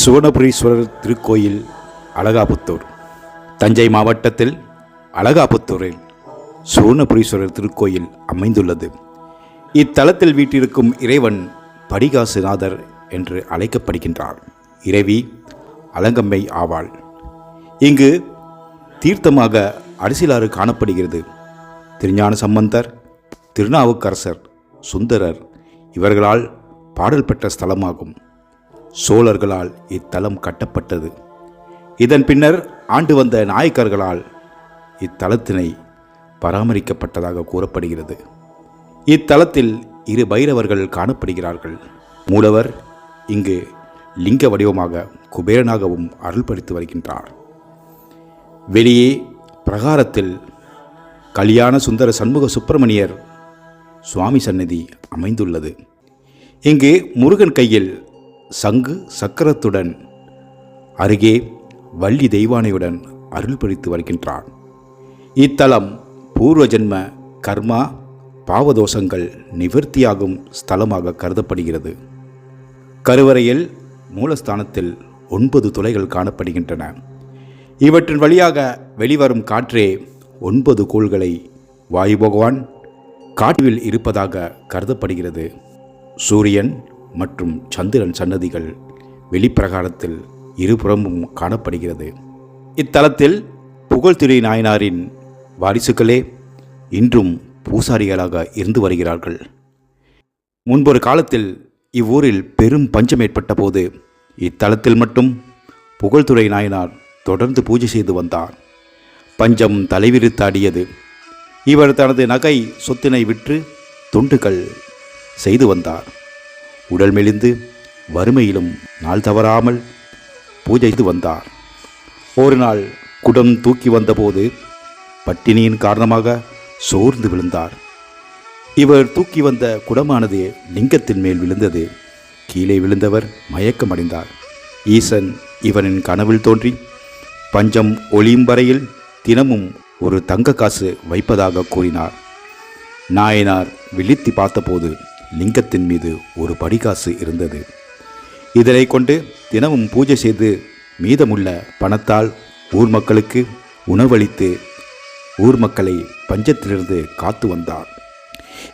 சுவனபுரீஸ்வரர் திருக்கோயில் அழகாபுத்தூர். தஞ்சை மாவட்டத்தில் அழகாபுத்தூரில் சுவனபுரீஸ்வரர் திருக்கோயில் அமைந்துள்ளது. இத்தலத்தில் வீட்டிருக்கும் இறைவன் படிகாசுநாதர் என்று அழைக்கப்படுகின்றார். இறைவி அலங்கம்மை ஆவாள். இங்கு தீர்த்தமாக அரசியலாறு காணப்படுகிறது. திருஞான சம்பந்தர் திருநாவுக்கரசர் சுந்தரர் இவர்களால் பாடல் பெற்ற ஸ்தலமாகும். சோழர்களால் இத்தலம் கட்டப்பட்டது. இதன் பின்னர் ஆண்டு வந்த நாயக்கர்களால் இத்தலத்தினை பராமரிக்கப்பட்டதாக கூறப்படுகிறது. இத்தலத்தில் இரு பைரவர்கள் காணப்படுகிறார்கள். மூலவர் இங்கு லிங்க வடிவமாக குபேரனாகவும் அருள்படுத்தி வருகின்றார். வெளியே பிரகாரத்தில் கல்யாண சுந்தர சண்முக சுப்பிரமணியர் சுவாமி சன்னதி அமைந்துள்ளது. இங்கு முருகன் கையில் சங்கு சக்கரத்துடன் அருகே வள்ளி தெய்வானையுடன் அருள் பறித்து வருகின்றான். இத்தலம் பூர்வ ஜென்ம கர்மா பாவதோஷங்கள் நிவர்த்தியாகும் ஸ்தலமாக கருதப்படுகிறது. கருவறையில் மூலஸ்தானத்தில் ஒன்பது துளைகள் காணப்படுகின்றன. இவற்றின் வழியாக வெளிவரும் காற்றே ஒன்பது கோள்களை வாயு பகவான் காட்டுவில் இருப்பதாக கருதப்படுகிறது. சூரியன் மற்றும் சந்திரன் சன்னதிகள் வெளிப்பிரகாரத்தில் இருபுறமும் காணப்படுகிறது. இத்தலத்தில் புகழ்திரை நாயனாரின் வாரிசுகளே இன்றும் பூசாரிகளாக இருந்து வருகிறார்கள். முன்பொரு காலத்தில் இவ்வூரில் பெரும் பஞ்சம் ஏற்பட்ட போது இத்தலத்தில் மட்டும் புகழ்துறை நாயனார் தொடர்ந்து பூஜை செய்து வந்தார். பஞ்சம் தலைவிரித்தாடியது. இவர் தனது நகை சொத்தினை விற்று தொண்டுகள் செய்து வந்தார். உடல் மெலிந்து வறுமையிலும் நாள் தவறாமல் பூஜை செய்து வந்தார். ஒரு நாள் குடம் தூக்கி வந்தபோது பட்டினியின் காரணமாக சோர்ந்து விழுந்தார். இவர் தூக்கி வந்த குடமானது லிங்கத்தின் மேல் விழுந்தது. கீழே விழுந்தவர் மயக்கமடைந்தார். ஈசன் இவனின் கனவில் தோன்றி பஞ்சம் ஒளியும் வரையில் தினமும் ஒரு தங்க காசு வைப்பதாக கூறினார். நாயனார் விழித்து பார்த்தபோது லிங்கத்தின் மீது ஒரு படிகாசு இருந்தது. இதனை கொண்டு தினமும் பூஜை செய்து மீதமுள்ள பணத்தால் ஊர் மக்களுக்கு உணவளித்து ஊர் மக்களை பஞ்சத்திலிருந்து காத்து வந்தார்.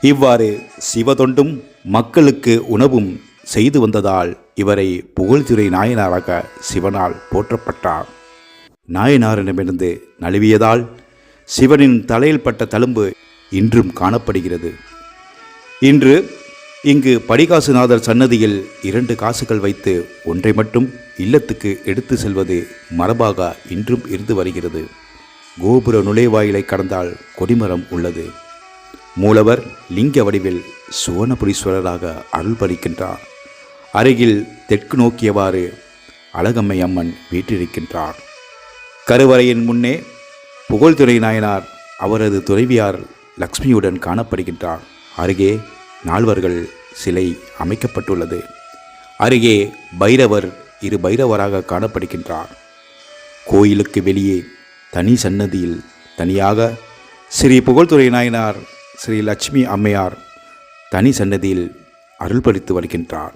இவ்வாறு சிவதொண்டும் மக்களுக்கு உணவும் செய்து வந்ததால் இவரை புகழ்துறை நாயனாராக சிவனால் போற்றப்பட்டார். நாயனாரிடமிருந்து நழுவியதால் சிவனின் தலையில் பட்ட தழும்பு இன்றும் காணப்படுகிறது. இன்று இங்கு படிகாசுநாதர் சன்னதியில் இரண்டு காசுகள் வைத்து ஒன்றை மட்டும் இல்லத்துக்கு எடுத்து செல்வது மரபாக இன்றும் இருந்து வருகிறது. கோபுர நுழைவாயிலை கடந்தால் கொடிமரம் உள்ளது. மூலவர் லிங்க வடிவில் சுவனபுரீஸ்வரராக அருள்பளிக்கின்றார் அருகில் தெற்கு நோக்கியவாறு அழகம்மை அம்மன் வீற்றிருக்கின்றார். கருவறையின் முன்னே புகழ்துறை நாயனார் அவரது துறைவியார் லக்ஷ்மியுடன் காணப்படுகின்றார். அருகே நால்வர்கள் சிலை அமைக்கப்பட்டுள்ளது. அருகே பைரவர் இரு பைரவராக காணப்படுகின்றார். கோயிலுக்கு வெளியே தனி சன்னதியில் தனியாக ஸ்ரீ புகழ்துறை நாயனார் ஸ்ரீ லட்சுமி அம்மையார் தனி சன்னதியில் அருள்பளித்து வருகின்றார்.